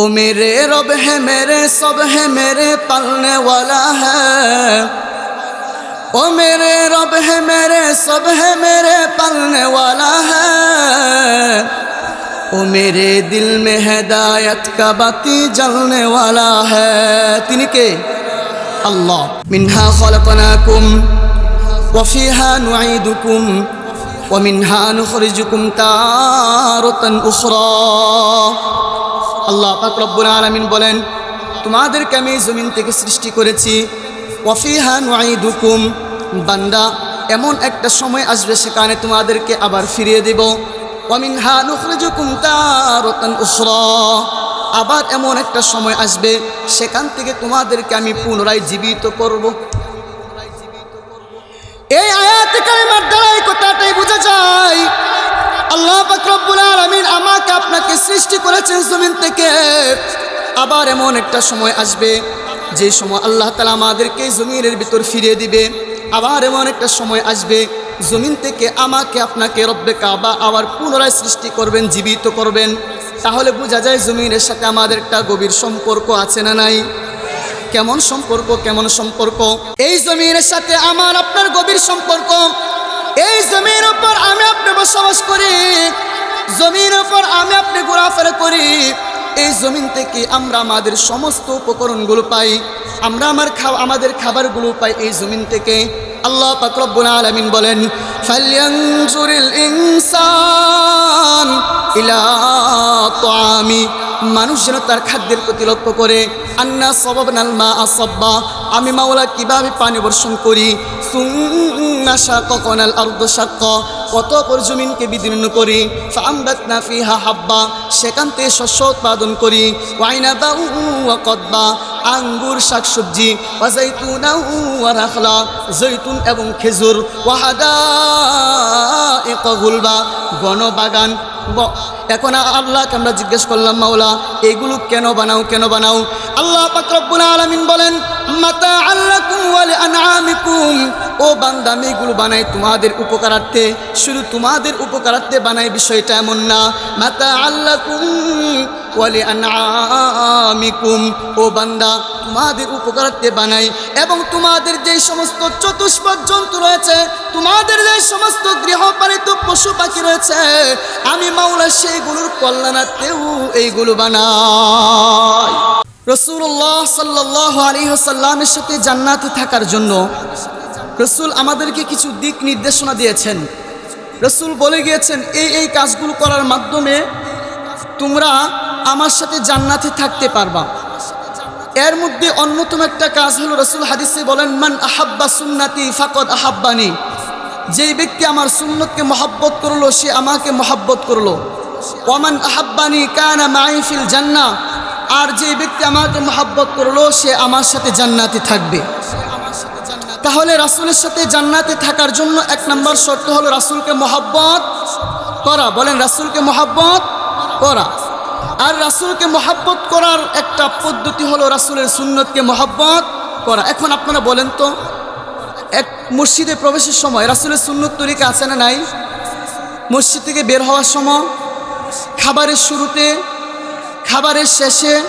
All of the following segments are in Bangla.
ও মেরে রব হে মেরে, সব হে মেরে পালনে ওলা হো। মেরে রব হে মেরে, সব হে মেরে পালনে ওলা হ। ও মেরে দিল মে হদায়ত কা বাতি জলনে ওলা হিনকে আল্লাহ। মিনহা খলকনাকুম ওয়ফিহা নুঈদুকুম ওয়া মিনহা নুখরিজুকুম তারাতান উখরা। আল্লাহ পাক রব্বুল আলামিন বলেন, তোমাদেরকে আমি জমিন থেকে সৃষ্টি করেছি। ওয়াফিহা নুআইদুকুম বান্দা, এমন একটা সময় আসবে সেখানে তোমাদেরকে আবার ফিরিয়ে দেব। ওয়ামিনহা নুখরিজুকুম তারাতান উখরা। আবার এমন একটা সময় আসবে সেখান থেকে তোমাদেরকে আমি পুনরায় জীবিত করব। এই আয়াত কারিমার দ্বারা কথাটাই বোঝা যায়। আল্লাহ পাক রব্বুল আলামিন আমাকে আপনাকে সৃষ্টি করেছেন জমিন থেকে। আবার এমন একটা সময় আসবে, যে সময় আল্লাহ তালা আমাদেরকে জমিনের ভিতর ফিরিয়ে দিবে। আবার এমন একটা সময় আসবে, জমিন থেকে আমাকে আপনাকে রব্বে কাবা আবার পুনরায় সৃষ্টি করবেন, জীবিত করবেন। তাহলে বোঝা যায় জমিনের সাথে আমাদের একটা গভীর সম্পর্ক আছে না নাই? কেমন সম্পর্ক কেমন সম্পর্ক? এই জমিনের সাথে আমার আপনার গভীর সম্পর্ক। এই জমির উপর আমি আপনি বসবাস করি, জমির উপর আমি আপনি ঘোরাফেরা করি। এই জমিন থেকে আমরা আমাদের সমস্ত উপকরণগুলো পাই, আমরা আমার খাওয়া আমাদের খাবারগুলো পাই এই জমিন থেকে। আল্লাহ পাকরব্বুল আলামিন বলেন ইনসান ইলা তাআমি। মানুষ যেন তার খাদ্যের প্রতি লক্ষ্য করে, আন্না সবাব নালমা আসব্বা আমি মাওলা কীভাবে পানি বর্ষণ করি? জমিনকে বিদীর্ণ করি হাব্বা শস্য উৎপাদন করি কদবা আঙ্গুর, শাকসবজি ওয়া রাখলা জৈতুন এবং খেজুর ওয়াহাদা গুলবা গণবাগান এখন আল্লাহকে আমরা জিজ্ঞেস করলাম, মাওলা, এগুলো কেন বানাও কেন বানাও? আল্লাহ পাক রব্বুল আলামিন বলেন ও বান্দা আমি এগুলো বানাই তোমাদের উপকারার্থে। শুধু তোমাদের উপকারার্থে বানাই বিষয়টা এমন না। মাতা আল্লাকুম ওয়ালি আনআমিকুম ও বান্দা, তোমাদের উপকারার্থে বানাই। এবং তোমাদের যে সমস্ত চতুষ্পদ জন্তু রয়েছে, তোমাদের যে সমস্ত গৃহপালিত পশু পাখি রয়েছে, আমি মাওলা সেইগুলোর কল্যাণার্থেও এইগুলো বানাই। রসুল্লাহ সাল্লাহ আলী সাল্লামের সাথে জান্নাতে থাকার জন্য রসুল আমাদেরকে কিছু দিক নির্দেশনা দিয়েছেন। রসুল বলে গিয়েছেন, এই এই কাজগুলো করার মাধ্যমে তোমরা আমার সাথে জান্নাতে থাকতে পারবা। এর মধ্যে অন্যতম একটা কাজ হলো, রসুল হাদিসে বলেন, মান আহাব্বা সুন্নাতি ফাকত আহাব্বানি। যেই ব্যক্তি আমার সুন্নতকে মহাব্বত করল, সে আমাকে মহাব্বত করল। ওমান আহাব্বানি কানা মাইফিল জান্না আর যে ব্যক্তি আমাকে মহাব্বত করল, সে আমার সাথে জান্নাতে থাকবে। তাহলে রাসুলের সাথে জান্নাতে থাকার জন্য এক নম্বর শর্ত হলো রাসুলকে মহাব্বত করা। বলেন, রাসুলকে মহাব্বত করা। আর রাসুলকে মহাব্বত করার একটা পদ্ধতি হলো রাসুলের সুন্নতকে মহাব্বত করা। এখন আপনারা বলেন তো, এক মসজিদে প্রবেশের সময় রাসুলের সুন্নত তরিকা আছে না নাই? মসজিদ থেকে বের হওয়ার সময় খাবারের শুরুতে খাবারের শেষে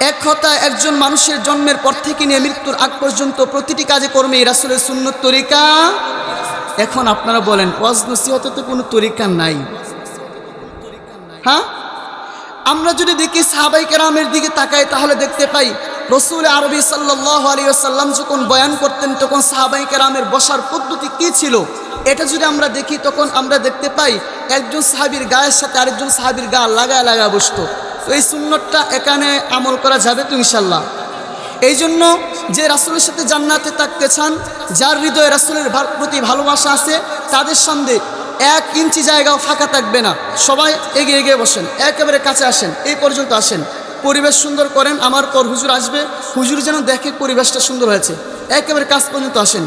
এক হতা একজন মানুষের জন্মের পর থেকে নিয়ে মৃত্যুর আগ পর্যন্ত প্রতিটি কাজে কর্মে রাসুলের সুন্নত তরিকা। এখন আপনারা বলেন, ওয়াজ নসিহতে তো কোনো তরিকা নাই। হ্যাঁ? আমরা যদি দেখি সাহাবাই কেরামের দিকে তাকাই, তাহলে দেখতে পাই, রসুল আরবি সাল্লাহ আলী আসাল্লাম যখন বয়ান করতেন, তখন সাহাবাই কেরামের বসার পদ্ধতি কী ছিল? এটা যদি আমরা দেখি, তখন আমরা দেখতে পাই, একজন সাহাবির গায়ের সাথে আরেকজন সাহাবির গা লাগায় লাগা বসতো। তো এই সুন্নতটা এখানে আমল করা যাবে তো ইনশাল্লাহ এই জন্য যে রাসুলের সাথে জান্নাতে থাকতে চান, যার হৃদয়ে রাসুলের প্রতি ভালোবাসা আছে, তাদের সামনে এক ইঞ্চি জায়গাও ফাঁকা থাকবে না। সবাই এগিয়ে এগিয়ে বসেন, একেবারে কাছে আসেন, এই পর্যন্ত আসেন। পরিবেশ সুন্দর করেন, আমার পর হুজুর আসবে, হুজুর যেন দেখে পরিবেশটা সুন্দর হয়েছে। একেবারে কাছ পর্যন্ত আসেন।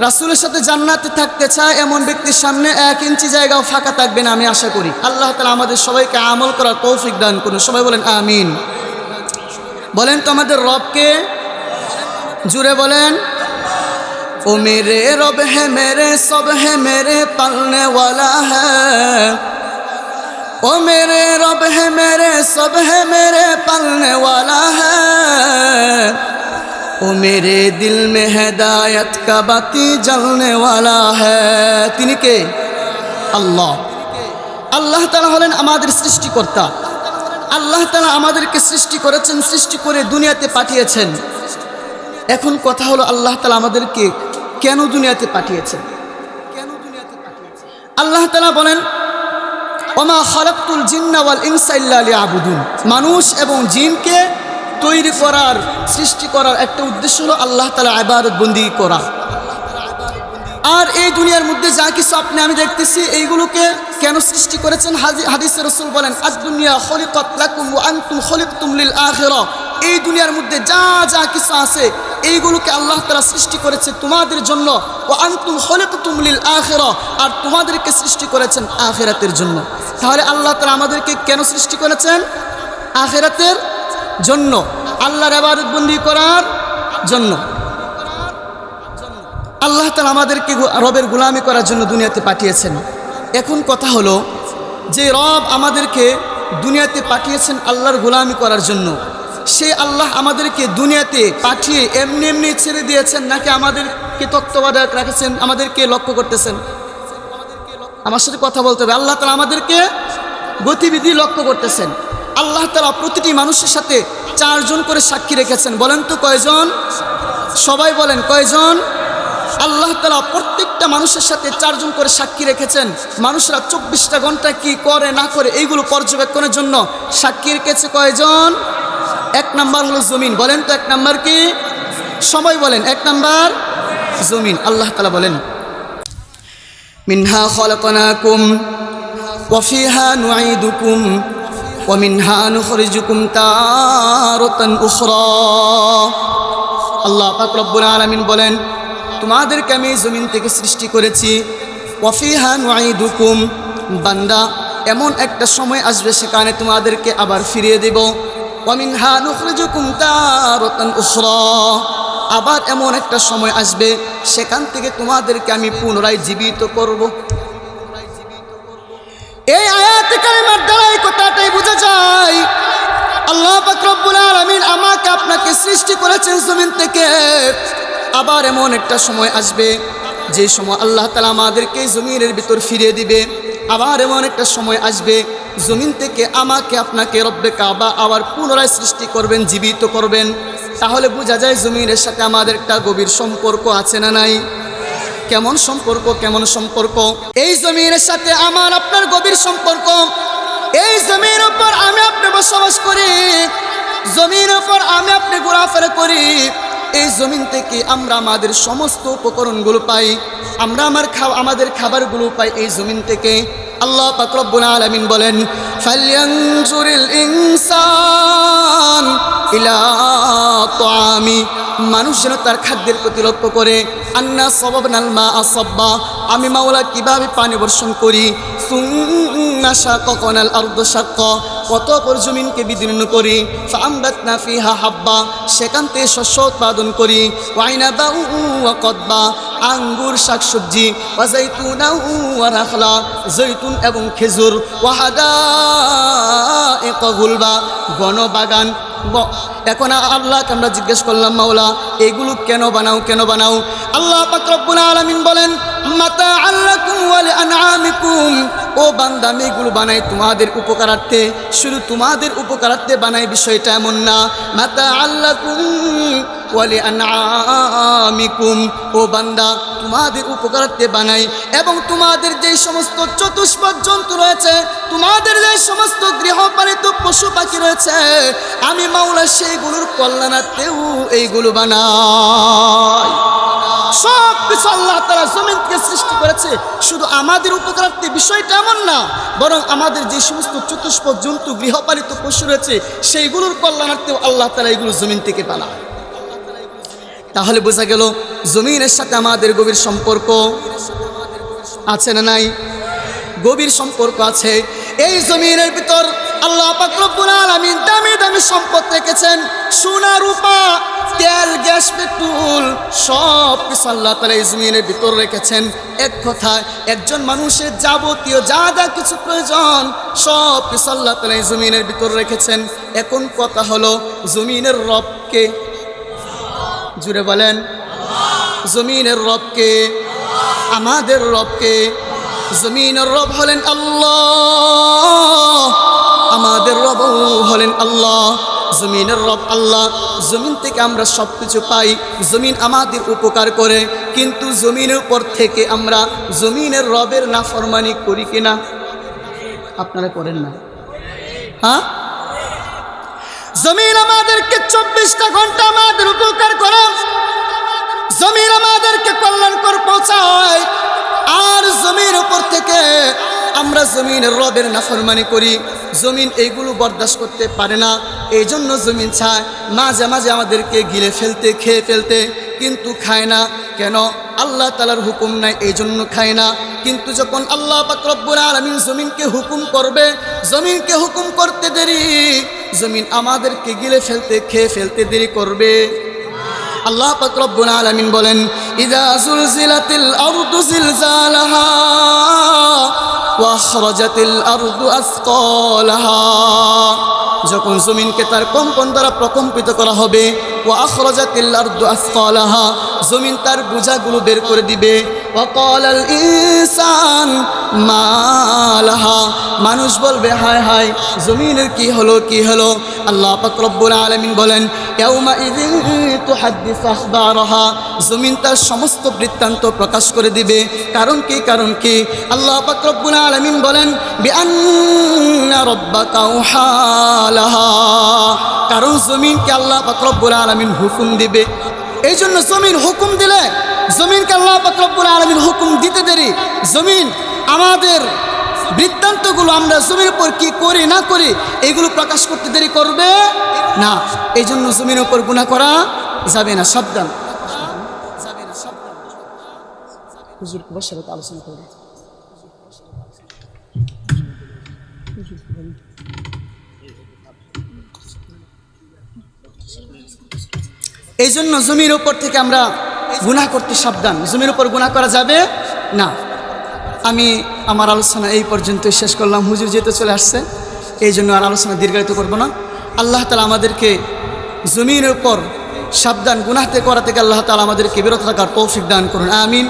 রাসুলের সাথে জান্নাতে থাকতে চায় এমন ব্যক্তির সামনে এক ইঞ্চি জায়গাও ফাঁকা থাকবে না আমি আশা করি আল্লাহ তালা আমাদের সবাইকে আমল করার তৌফিক দান করুন সবাই বলেন আমিন বলেন তো আমাদের রবকে জুড়ে বলেন ओ मेरे रब है मेरे सब है मेरे पालने वाला है ओ मेरे रब है मेरे सब है मेरे पालने वाला है ও মেরে দিল মে হদায়ত কা বাতি জ্বলনে ওয়ালা হ্যাঁ তিনি কে আল্লাহ আল্লাহ তালা হলেন আমাদের সৃষ্টিকর্তা। আল্লাহ তালা আমাদেরকে সৃষ্টি করেছেন, সৃষ্টি করে দুনিয়াতে পাঠিয়েছেন। এখন কথা হলো আল্লাহ তালা আমাদেরকে কেন দুনিয়াতে পাঠিয়েছেন? কেন দুনিয়াতে পাঠিয়েছেন আল্লাহ তালা বলেন, ওমা খলাকুল জিন্নাওয়াল ইনসাইল্লা আবুদুন মানুষ এবং জিনকে তৈরি করার, সৃষ্টি করার একটা উদ্দেশ্য হলো আল্লাহ তালা ইবাদত বন্দি করা। আর এই দুনিয়ার মধ্যে যা কিছু আপনি, আমি দেখতেছি, এইগুলোকে কেন সৃষ্টি করেছেন? হাদিসে রসুল বলেন আজ দুনিয়া খলিকত লাকুম ওয়া আনতুম খলিকতুম লিল আখিরা এই দুনিয়ার মধ্যে যা যা কিছু আছে, এইগুলোকে আল্লাহ তাআলা সৃষ্টি করেছে তোমাদের জন্য। ও আনতুম খলিকতুম তুমলিল আখিরা আর তোমাদেরকে সৃষ্টি করেছেন আখিরাতের জন্য। তাহলে আল্লাহ তাআলা আমাদেরকে কেন সৃষ্টি করেছেন? আখিরাতের জন্য। আল্লাহর ইবাদত বন্দি করার জন্য। আল্লাহ তালা আমাদেরকে রবের গুলামি করার জন্য দুনিয়াতে পাঠিয়েছেন। এখন কথা হলো যে রব আমাদেরকে দুনিয়াতে পাঠিয়েছেন আল্লাহর গুলামি করার জন্য। সে আল্লাহ আমাদেরকে দুনিয়াতে পাঠিয়ে এমনি এমনি ছেড়ে দিয়েছেন নাকি আমাদেরকে তত্ত্বাবধায়ক রাখেছেন, আমাদেরকে লক্ষ্য করতেছেন? আমার সাথে কথা বলতে হবে। আল্লাহ তালা আমাদেরকে গতিবিধি লক্ষ্য করতেছেন। আল্লাহ তালা প্রতিটি মানুষের সাথে চারজন করে সাক্ষী রেখেছেন। বলেন তো কয়জন? সবাই বলেন, কয়জন? আল্লাহ তালা প্রত্যেকটা মানুষের সাথে চারজন করে সাক্ষী রেখেছেন। মানুষরা চব্বিশটা ঘণ্টা কি করে, না করে, এইগুলো পর্যবেক্ষণের জন্য সাক্ষী রেখেছে কয়জন? এক নাম্বার হলো জমিন। বলেন তো এক নাম্বার কি? সবাই বলেন, এক নাম্বার জমিন। আল্লাহ তালা বলেন, মিনহা খলকনাকুম ওয়ফিহা নুআইদুকুম ওমিনহা নুখরিজুকুম তারতান উখরা আল্লাহ পাক রব্বুল বলেন, তোমাদেরকে আমি জমিন থেকে সৃষ্টি করেছি। ওয়াফিহা নুআইদুকুম বান্দা, এমন একটা সময় আসবে সেখানে তোমাদেরকে আবার ফিরিয়ে দেব। ওয়ামিনহা নুখরিজুকুম তারতান উখরা। আবার এমন একটা সময় আসবে সেখান থেকে তোমাদেরকে আমি পুনরায় জীবিত করব। এই আয়াতে আপনাকে সৃষ্টি করেছেন জমিন থেকে। আবার এমন একটা সময় আসবে, যে সময় আল্লাহ তালা আমাদেরকে জমিনের ভিতর ফিরিয়ে দিবে। আবার এমন একটা সময় আসবে, জমিন থেকে আমাকে আপনাকে রব্বে কাবা আবার পুনরায় সৃষ্টি করবেন, জীবিত করবেন। তাহলে বোঝা যায় জমিনের সাথে আমাদের একটা গভীর সম্পর্ক আছে না নাই? কেমন সম্পর্ক কেমন সম্পর্ক? এই জমিনের সাথে আমার আপনার গভীর সম্পর্ক। এই জমির উপর আমি আপনি বসবাস করি। জমির উপর আমি আপনি ঘোরাফেরা করি। এই জমিন থেকে আমরা আমাদের সমস্ত উপকরণগুলো পাই। আমরা আমার খাওয়া, আমাদের খাবারগুলো পাই এই জমিন থেকে। আল্লাহ পাক রব্বুল আলামিন বলেন ইনসান তাআমি। মানুষ যেন তার খাদ্যের প্রতি লক্ষ্য করে। আন্না সবাব নালমা আসব্বা আমি মাওলা কীভাবে পানি বর্ষণ করি? হাব্বা। শস্য উৎপাদন করি আঙ্গুর, শাকসবজি, ওয়া রাখলা। জৈতুন এবং খেজুর ওয়াহাদা গুলবা। গণবাগান ব- এখন আল্লাহকে আমরা জিজ্ঞেস করলাম, মাওলা, এগুলো কেন বানাও কেন বানাও? আল্লাহ পাক রব্বুল আলামিন বলেন মাতা আল্লাকুম ওয়া লিআনআমিকুম ও বান্দা, আমি এগুলো বানাই তোমাদের উপকারার্থে। শুধু তোমাদের উপকারার্থে বানাই বিষয়টা এমন না। মাতা আল্লাকুম ওয়া লিআনআমিকুম ও বান্দা, তোমাদের উপকারার্থে বানাই। এবং তোমাদের যে সমস্ত চতুষ্পদ জন্তু রয়েছে, তোমাদের যে সমস্ত গৃহপালিত পশু পাখি রয়েছে, আমি মাওলা সেইগুলোর কল্যাণার্থেও এইগুলো বানাই। সব কিছু আল্লাহ তারা জমিনকে সৃষ্টি করেছে। শুধু আমাদের উপকারার্থে বিষয়টা এমন না, বরং আমাদের যে সমস্ত চতুষ্পদ জন্তু, গৃহপালিত পশু রয়েছে, সেইগুলোর কল্যাণার্থেও আল্লাহ তারা এগুলো জমিন থেকে বানায়। তাহলে বোঝা গেল, জমিনের সাথে আমাদের গভীর সম্পর্ক আছে না নাই? গভীর সম্পর্ক আছে। এই জমিনের ভিতর আল্লাহ পাক রব্বুল আলামিন দামি দামি সম্পদ রেখেছেন। সোনা, রূপা, তেল, গ্যাস, পেট্রোল, সব কিছু আল্লাহ তালা এই জমিনের ভিতর রেখেছেন। এক কথায়, একজন মানুষের যাবতীয় যা যা কিছু প্রয়োজন, সব কিছু আল্লাহ তালা জমিনের ভিতর রেখেছেন। এখন কথা হলো, জমিনের রবকে জুড়ে বলেন, জমিনের রবকে, আমাদের রবকে, জমিনের রব হলেন আল্লাহ। আমাদের রব হলেন আল্লাহ, জমিনের রব আল্লাহ। জমিন থেকে আমরা সব কিছু পাই, জমিন আমাদের উপকার করে, কিন্তু জমিনের উপর থেকে আমরা জমিনের রবের নাফরমানি করি কিনা? আপনারা করেন না। হ্যাঁ? জমিন আমাদেরকে চব্বিশটা ঘণ্টা আমাদের উপকার করে। জমিন আমাদেরকে কল্যাণকর পৌঁছায়। আর জমির উপর থেকে আমরা জমিনের রবের নাফরমানি করি। জমিন এইগুলো বরদাস্ত করতে পারে না। এই জন্য জমিন চায় মাঝে মাঝে আমাদেরকে গিলে ফেলতে, খেয়ে ফেলতে কিন্তু খায় না। কেন? আল্লাহ তালার হুকুম নাই এই জন্য খায় না। কিন্তু যখন আল্লাহ পাকরব্বুর আলমিন জমিনকে হুকুম করবে, জমিনকে হুকুম করতে দেরি, জমিন আমাদেরকে গিলে ফেলতে, খেয়ে ফেলতে দেরি করবে। আল্লাহ পাক রব্বুল আলামিন বলেন, ইদা জুলজিলাতিল আরদু ওয়াখরাজাতিল আরদু আসকালাহা। যখন জমিনকে তার কম্পন দ্বারা প্রকম্পিত করা হবে ও আখরাজাতিল আরদু কলাহা জমিন তার বোঝাগুলো বের করে দিবে। ওয়াকালাল ইসান মালাহা মানুষ বলবে, হায় হায়, জমিনের কি হলো কি হলো? আল্লাহ পাক রব্বুল আলামিন বলেন জমিন তার সমস্ত বৃত্তান্ত প্রকাশ করে দিবে। কারণ কি কারণ কি? আল্লাহ পাক রব্বুল আলামিন বলেন কারণ জমিনকে আল্লাহ পাক রব্বুল আলামিন হুকুম দিবে। এই জন্য জমিন হুকুম দিলে, জমিনকে আল্লাহ পাক আলমিন হুকুম দিতে দেরি। জমিন আমাদের বৃত্তান্তগুলো আমরা জমির উপর কি করি, না করি, এগুলো প্রকাশ করতে দেরি করবে? না এই জন্য জমির উপর গুণা করা যাবে না, সাবধান। আলোচনা করবে এই জন্য জমির উপর থেকে আমরা গুনাহ করতে সাবধান। জমির উপর গুনাহ করা যাবে না। আমি আমার আলোচনা এই পর্যন্ত শেষ করলাম। হুজুর যেতে চলে আসছে, এই জন্য আর আলোচনা দীর্ঘায়িত করব না। আল্লাহ তালা আমাদেরকে জমির উপর সাবধান গুনাহতে করা থেকে আল্লাহ তালা আমাদেরকে বিরত থাকার তৌফিক দান করুন। আমিন।